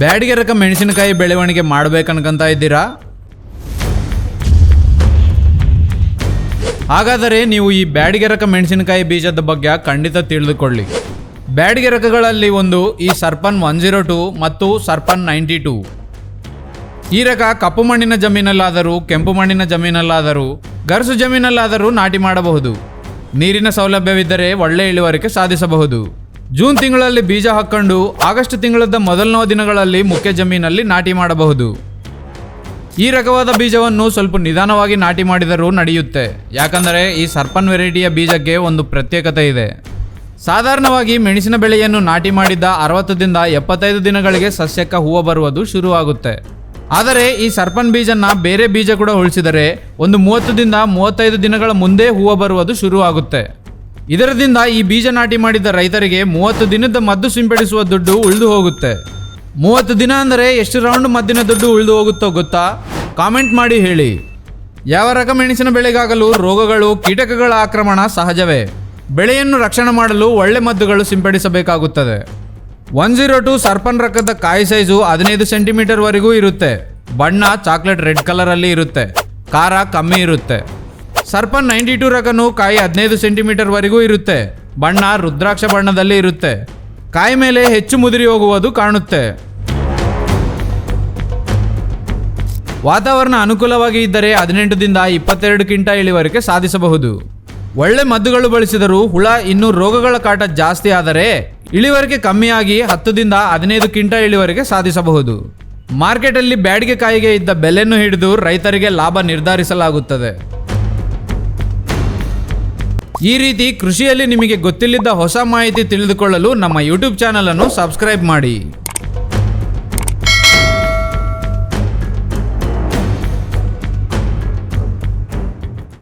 ಬ್ಯಾಡಿಗೆ ರಕ ಮೆಣಸಿನಕಾಯಿ ಬೆಳವಣಿಗೆ ಮಾಡ್ಬೇಕನ್ಕಂತ ಇದ್ದೀರಾ? ಹಾಗಾದರೆ ನೀವು ಈ ಬ್ಯಾಡಿಗೆ ರಕ ಮೆಣಸಿನಕಾಯಿ ಬೀಜದ ಬಗ್ಗೆ ಖಂಡಿತ ತಿಳಿದುಕೊಳ್ಳಿ. ಬ್ಯಾಡಿಗೆ ರಕಗಳಲ್ಲಿ ಒಂದು ಈ ಸರ್ಪನ್ ಒನ್ ಜೀರೋ ಟು ಮತ್ತು ಸರ್ಪನ್ ನೈಂಟಿ ಟೂ. ಈ ರಕ ಕಪ್ಪು ಮಣ್ಣಿನ ಜಮೀನಲ್ಲಾದರೂ ಕೆಂಪು ಮಣ್ಣಿನ ಜಮೀನಲ್ಲಾದರೂ ಗರಸು ಜಮೀನಲ್ಲಾದರೂ ನಾಟಿ ಮಾಡಬಹುದು. ನೀರಿನ ಸೌಲಭ್ಯವಿದ್ದರೆ ಒಳ್ಳೆ ಇಳುವರಿಕೆ ಸಾಧಿಸಬಹುದು. ಜೂನ್ ತಿಂಗಳಲ್ಲಿ ಬೀಜ ಹಾಕೊಂಡು ಆಗಸ್ಟ್ ತಿಂಗಳದ ಮೊದಲನೋ ದಿನಗಳಲ್ಲಿ ಮುಖ್ಯ ಜಮೀನಲ್ಲಿ ನಾಟಿ ಮಾಡಬಹುದು. ಈ ರಕವಾದ ಬೀಜವನ್ನು ಸ್ವಲ್ಪ ನಿಧಾನವಾಗಿ ನಾಟಿ ಮಾಡಿದರೂ ನಡೆಯುತ್ತೆ. ಯಾಕಂದರೆ ಈ ಸರ್ಪನ್ ವೆರೈಟಿಯ ಬೀಜಕ್ಕೆ ಒಂದು ಪ್ರತ್ಯೇಕತೆ ಇದೆ. ಸಾಧಾರಣವಾಗಿ ಮೆಣಸಿನ ಬೆಳೆಯನ್ನು ನಾಟಿ ಮಾಡಿದ್ದ ಅರವತ್ತರಿಂದ ಎಪ್ಪತ್ತೈದು ದಿನಗಳಿಗೆ ಸಸ್ಯಕ್ಕೆ ಹೂವು ಬರುವುದು ಶುರುವಾಗುತ್ತೆ. ಆದರೆ ಈ ಸರ್ಪನ್ ಬೀಜನ ಬೇರೆ ಬೀಜ ಕೂಡ ಉಳಿಸಿದರೆ ಒಂದು ಮೂವತ್ತರಿಂದ ಮೂವತ್ತೈದು ದಿನಗಳ ಮುಂದೆ ಹೂವು ಬರುವುದು ಶುರುವಾಗುತ್ತೆ. ಇದರದಿಂದ ಈ ಬೀಜ ನಾಟಿ ಮಾಡಿದ ರೈತರಿಗೆ ಮೂವತ್ತು ದಿನದ ಮದ್ದು ಸಿಂಪಡಿಸುವ ದುಡ್ಡು ಉಳಿದು ಹೋಗುತ್ತೆ. ಮೂವತ್ತು ದಿನ ಅಂದರೆ ಎಷ್ಟು ರೌಂಡ್ ಮದ್ದಿನ ದುಡ್ಡು ಉಳಿದು ಹೋಗುತ್ತೋ ಗೊತ್ತಾ? ಕಾಮೆಂಟ್ ಮಾಡಿ ಹೇಳಿ. ಯಾವ ರಕ ಮೆಣಸಿನ ಬೆಳೆಗಾಗಲು ರೋಗಗಳು, ಕೀಟಕಗಳ ಆಕ್ರಮಣ ಸಹಜವೇ? ಬೆಳೆಯನ್ನು ರಕ್ಷಣೆ ಮಾಡಲು ಒಳ್ಳೆ ಮದ್ದುಗಳು ಸಿಂಪಡಿಸಬೇಕಾಗುತ್ತದೆ. ಒನ್ ಜೀರೋ ಟು ಸರ್ಪನ್ ರಕದ ಕಾಯಿ ಸೈಜು ಹದಿನೈದು ಸೆಂಟಿಮೀಟರ್ವರೆಗೂ ಇರುತ್ತೆ. ಬಣ್ಣ ಚಾಕ್ಲೇಟ್ ರೆಡ್ ಕಲರಲ್ಲಿ ಇರುತ್ತೆ. ಖಾರ ಕಮ್ಮಿ ಇರುತ್ತೆ. ಸರ್ಪನ್ ನೈಂಟಿ ಟೂ ರಕನು ಕಾಯಿ ಹದಿನೈದು ಸೆಂಟಿಮೀಟರ್ ವರೆಗೂ ಇರುತ್ತೆ. ಬಣ್ಣ ರುದ್ರಾಕ್ಷ ಬಣ್ಣದಲ್ಲಿ ಇರುತ್ತೆ. ಕಾಯಿ ಮೇಲೆ ಹೆಚ್ಚು ಮುದುರಿ ಹೋಗುವುದು ಕಾಣುತ್ತೆ. ವಾತಾವರಣ ಅನುಕೂಲವಾಗಿ ಇದ್ದರೆ ಹದಿನೆಂಟರಿಂದ ಇಪ್ಪತ್ತೆರಡು ಕಿಂಟ ಇಳಿವರೆಗೆ ಸಾಧಿಸಬಹುದು. ಒಳ್ಳೆ ಮದ್ದುಗಳು ಬಳಸಿದರೂ ಹುಳ, ಇನ್ನೂ ರೋಗಗಳ ಕಾಟ ಜಾಸ್ತಿ ಆದರೆ ಇಳುವರಿಕೆ ಕಮ್ಮಿಯಾಗಿ ಹತ್ತದಿಂದ ಹದಿನೈದು ಕಿಂಟ ಇಳಿವರಿಗೆ ಸಾಧಿಸಬಹುದು. ಮಾರ್ಕೆಟಲ್ಲಿ ಬ್ಯಾಡಿಗೆ ಕಾಯಿಗೆ ಇದ್ದ ಬೆಲೆಯನ್ನು ಹಿಡಿದು ರೈತರಿಗೆ ಲಾಭ ನಿರ್ಧರಿಸಲಾಗುತ್ತದೆ. ಈ ರೀತಿ ಕೃಷಿಯಲ್ಲಿ ನಿಮಗೆ ಗೊತ್ತಿಲ್ಲದ ಹೊಸ ಮಾಹಿತಿ ತಿಳಿದುಕೊಳ್ಳಲು ನಮ್ಮ ಯೂಟ್ಯೂಬ್ ಚಾನಲ್ ಅನ್ನು ಸಬ್ಸ್ಕ್ರೈಬ್ ಮಾಡಿ.